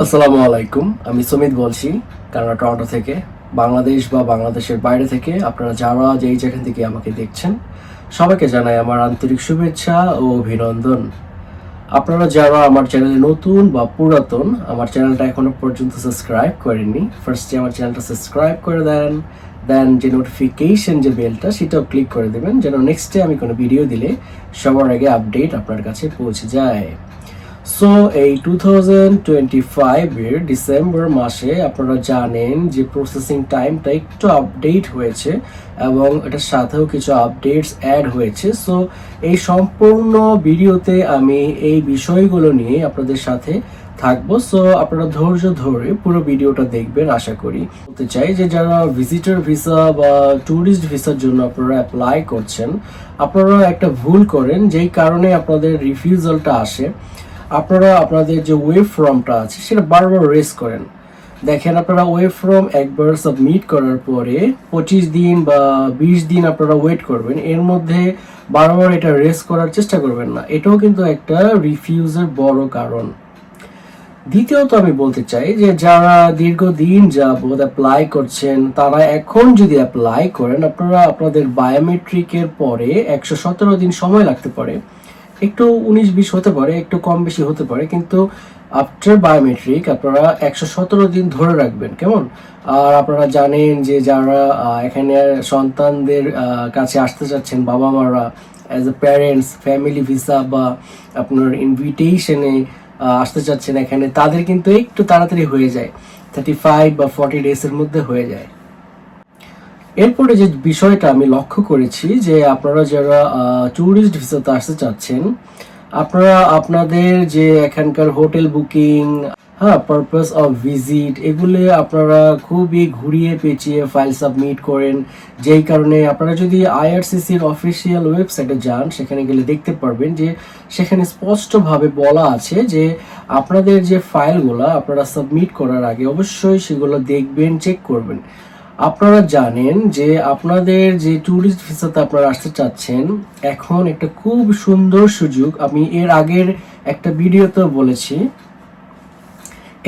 আসসালামু আলাইকুম, আমি সুমিত বলছি, কানাডা, টরন্টো থেকে। বাংলাদেশ বা বাংলাদেশের বাইরে থেকে আপনারা যারা যেই যেখান থেকে আমাকে দেখছেন, সবাইকে জানাই আমার আন্তরিক শুভেচ্ছা ও অভিনন্দন। আপনারা যারা আমার চ্যানেলে নতুন বা পুরাতন, আমার চ্যানেলটা এখনও পর্যন্ত সাবস্ক্রাইব করেননি ফার্স্টে আমার চ্যানেলটা সাবস্ক্রাইব করে দেন দেন যে নোটিফিকেশন যে বেলটা সেটাও ক্লিক করে দেবেন, যেন নেক্সটে আমি কোনো ভিডিও দিলে সবার আগে আপডেট আপনার কাছে পৌঁছে যায়। সো এই টু থাউজেন্ড টোয়েন্টি ফাইভের ডিসেম্বর মাসে আপনারা জানেন যে প্রসেসিং টাইমটা একটু আপডেট হয়েছে এবং এটার সাথেও কিছু আপডেটস অ্যাড হয়েছে। সো এই সম্পূর্ণ ভিডিওতে আমি এই বিষয়গুলো নিয়ে আপনাদের সাথে থাকব। সো আপনারা ধৈর্য ধরে পুরো ভিডিওটা দেখবেন, আশা করি। বলতে চাই যে যারা ভিজিটর ভিসা বা ট্যুরিস্ট ভিসার জন্য আপনারা অ্যাপ্লাই করছেন, আপনারা একটা ভুল করেন, যেই কারণে আপনাদের রিফিউজালটা আসে। আপনারা আপনাদের যে ওয়েব ফর্মটা আছে, সেটা বারবার রেস করেন। দেখেন আপনারা ওয়েব ফর্ম একবার সাবমিট করার পরে পঁচিশ দিন বা বিশ দিন আপনারা ওয়েট করবেন। এর মধ্যে বারবার এটা রেস করার চেষ্টা করবেন না। এটাও কিন্তু একটা রিফিউজের বড় কারণ। দ্বিতীয়ত আমি বলতে চাই যে যারা দীর্ঘদিন যাবৎ অ্যাপ্লাই করছেন, তারা এখন যদি অ্যাপ্লাই করেন, আপনারা আপনাদের বায়োমেট্রিকের পরে একশো সতেরো দিন সময় লাগতে পারে। একটু উনিশ বিশ হতে পারে, একটু কম বেশি হতে পারে, কিন্তু আফটার বায়োমেট্রিক আপনারা একশো সতেরো দিন ধরে রাখবেন, কেমন? আর আপনারা জানেন যে যারা এখানে সন্তানদের কাছে আসতে চাচ্ছেন বাবা মারা as a parents family visa বা আপনার ইনভিটেশনে আসতে চাচ্ছেন এখানে, তাদের কিন্তু একটু তাড়াতাড়ি হয়ে যায় থার্টি ফাইভ বা ফর্টি ডেজের মধ্যে হয়ে যায়। এরপরে যে বিষয়টা আমি লক্ষ্য করেছি যে আপনারা যারা ট্যুরিস্ট ভিসাতে আসতে চাচ্ছেন, আপনারা আপনাদের যে এখানকার হোটেল বুকিং হ্যাঁ পারপাস অফ ভিজিট এগুলো আপনারা খুবই ঘুরিয়ে পেঁচিয়ে ফাইল সাবমিট করেন। যেই কারণে আপনারা যদি আইআরসিসির অফিসিয়াল ওয়েবসাইটে যান, সেখানে গেলে দেখতে পারবেন যে সেখানে স্পষ্টভাবে বলা আছে যে আপনাদের যে ফাইলগুলো আপনারা সাবমিট করার আগে অবশ্যই সেগুলো দেখবেন চেক করবেন। আপনারা জানেন যে আপনাদের যে ট্যুরিস্ট ভিসাতে আপনারা আসতে চাচ্ছেন, এখন একটা খুব সুন্দর সুযোগ, আমি এর আগের একটা ভিডিওতেও বলেছি।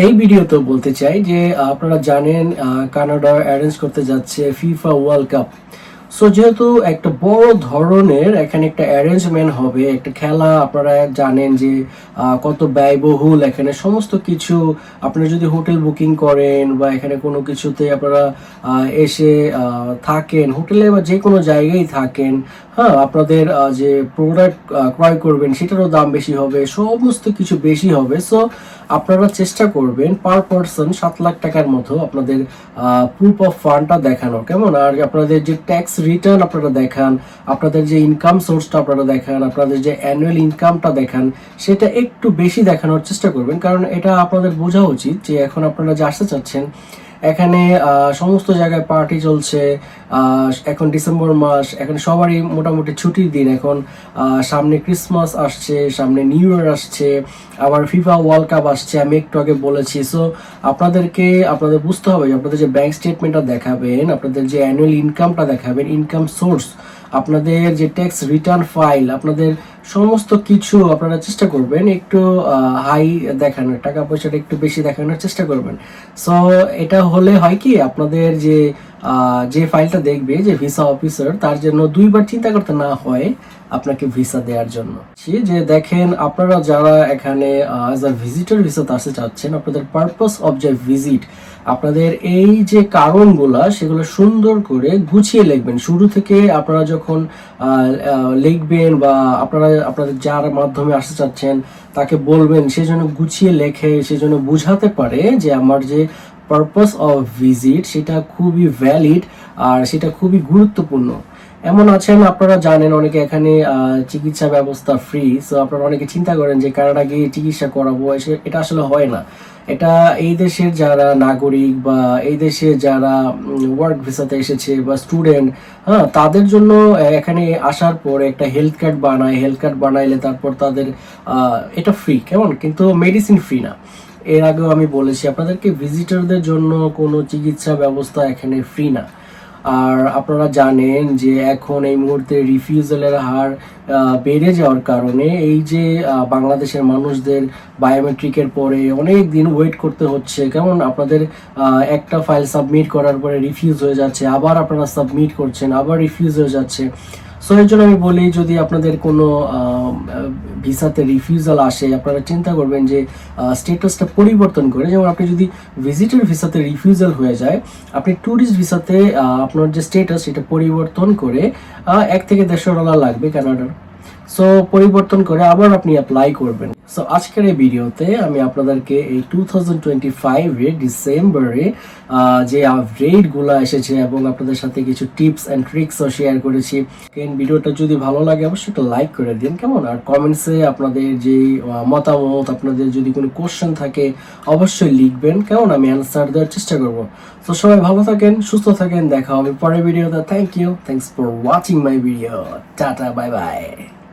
এই ভিডিওতেও বলতে চাই যে, আপনারা জানেন কানাডা অ্যারেঞ্জ করতে যাচ্ছে ফিফা ওয়ার্ল্ড কাপ সো যেহেতু একটা বড় ধরনের এখানে একটা অ্যারেঞ্জমেন্ট হবে, একটা খেলা, আপনারা জানেন যে কত ব্যয়বহুল এখানে সমস্ত কিছু। আপনারা যদি হোটেল বুকিং করেন বা এখানে কোনো কিছুতে আপনারা এসে থাকেন, হোটেলে বা যে কোনো জায়গায় থাকেন হ্যাঁ আপনাদের যে প্রোডাক্ট ক্রয় করবেন সেটারও দাম বেশি হবে, সমস্ত কিছু বেশি হবে। সো আপনারা চেষ্টা করবেন পার পার্সন সাত লাখ টাকার মতো আপনাদের প্রুফ অফ ফান্ডটা দেখানো কেমন? আর আপনাদের যে ট্যাক্স রিটার্ন আপনারা দেখান, আপনাদের যে ইনকাম সোর্সটা আপনারা দেখান, আপনাদের যে অ্যানুয়াল ইনকামটা দেখান, সেটা একটু বেশি দেখানোর চেষ্টা করবেন। কারণ এটা আপনাদের বোঝা উচিত যে এখন আপনারা যে আসতে চাচ্ছেন এখানে সমস্ত জায়গায় পার্টি চলছে এখন ডিসেম্বর মাস, এখন সবারই মোটামুটি ছুটির দিন। এখন সামনে ক্রিসমাস আসছে, সামনে নিউ ইয়ার আসছে, আবার ফিফা ওয়ার্ল্ড কাপ আসছে, আমি একটু আগে বলেছি। সো আপনাদেরকে, আপনাদের বুঝতে হবে যে আপনাদের যে ব্যাংক স্টেটমেন্টটা দেখাবেন, আপনাদের যে অ্যানুয়াল ইনকামটা দেখাবেন ইনকাম সোর্স আপনাদের যে ট্যাক্স রিটার্ন ফাইল আপনাদের সমস্ত কিছু আপনারা চেষ্টা করবেন একটু হাই দেখানোর, টাকা পয়সাটা একটু বেশি দেখানোর চেষ্টা করবেন। সো এটা হলে হয় কি, আপনাদের যে যে ফাইলটা দেখবে, যে ভিসা অফিসার তার জন্য দুইবার চিন্তা করতে না হয় আপনাকে ভিসা দেওয়ার জন্য। যে দেখেন, আপনারা যারা এখানে অ্যাজ আ ভিজিটর ভিসাতে আসতে চাচ্ছেন, আপনাদের পারপাস অফ যে ভিজিট আপনাদের এই যে কারণগুলা সেগুলো সুন্দর করে গুছিয়ে লিখবেন। শুরু থেকে আপনারা যখন লিখবেন বা আপনারা, আপনাদের যার মাধ্যমে আসতে চাচ্ছেন, তাকে বলবেন, সে যেন গুছিয়ে লেখে, সে যেন বুঝাতে পারে যে আমার যে পারপাস অফ ভিজিট সেটা খুবই ভ্যালিড আর সেটা খুবই গুরুত্বপূর্ণ। এমন আছেন, আপনারা জানেন অনেকে এখানে চিকিৎসা ব্যবস্থা ফ্রি সো আপনারা অনেকে চিন্তা করেন যে কানাডা গিয়ে চিকিৎসা করাবো এটা আসলে হয় না। এটা এই দেশের যারা নাগরিক বা এই দেশে যারা ওয়ার্ক ভিসাতে এসেছে বা স্টুডেন্ট হ্যাঁ তাদের জন্য এখানে আসার পর একটা হেলথ কার্ড বানায় হেলথ কার্ড বানাইলে তারপর তাদের এটা ফ্রি কেমন? কিন্তু মেডিসিন ফ্রি না। এর আগেও আমি বলেছি, আপনাদেরকে ভিজিটরদের জন্য কোনো চিকিৎসা ব্যবস্থা এখানে ফ্রি না। আর আপনারা জানেন যে এখন এই মুহূর্তে রিফিউজালের হার বেড়ে যাওয়ার কারণে এই যে বাংলাদেশের মানুষদের বায়োমেট্রিকের পরে অনেক দিন ওয়েট করতে হচ্ছে। কেমন? আপনাদের একটা ফাইল সাবমিট করার পরে রিফিউজ হয়ে যাচ্ছে, আবার আপনারা সাবমিট করছেন, আবার রিফিউজ হয়ে যাচ্ছে। সো এর জন্য আমি বলি, যদি আপনাদের কোনো ভিসাতে রিফিউজাল আসে, আপনারা চিন্তা করবেন যে স্টেটাসটা পরিবর্তন করে, যেমন আপনি যদি ভিজিটার ভিসাতে রিফিউজাল হয়ে যায়, আপনি ট্যুরিস্ট ভিসাতে আপনার যে স্টেটাস সেটা পরিবর্তন করে এক থেকে দেড়শো ডলার লাগবে কানাডার সো পরিবর্তন করে আবার আপনি অ্যাপ্লাই করবেন। সো আজকের এই ভিডিওতে আমি আপনাদেরকে এই টু থাউজেন্ড টোয়েন্টি ফাইভে ডিসেম্বরে যে আপডেটগুলো এসেছে এবং আপনাদের সাথে কিছু টিপস অ্যান্ড ট্রিক্সও শেয়ার করেছি। কেন ভিডিওটা যদি ভালো লাগে, অবশ্যই একটা লাইক করে দিন, কেমন? আর কমেন্টসে আপনাদের যে মতামত, আপনাদের যদি কোনো কোশ্চেন থাকে, অবশ্যই লিখবেন, কেমন? আমি অ্যান্সার দেওয়ার চেষ্টা করব। তো সবাই ভালো থাকেন, সুস্থ থাকেন, দেখা হবে পরের ভিডিওতে। Thank you thanks for watching my video tata bye bye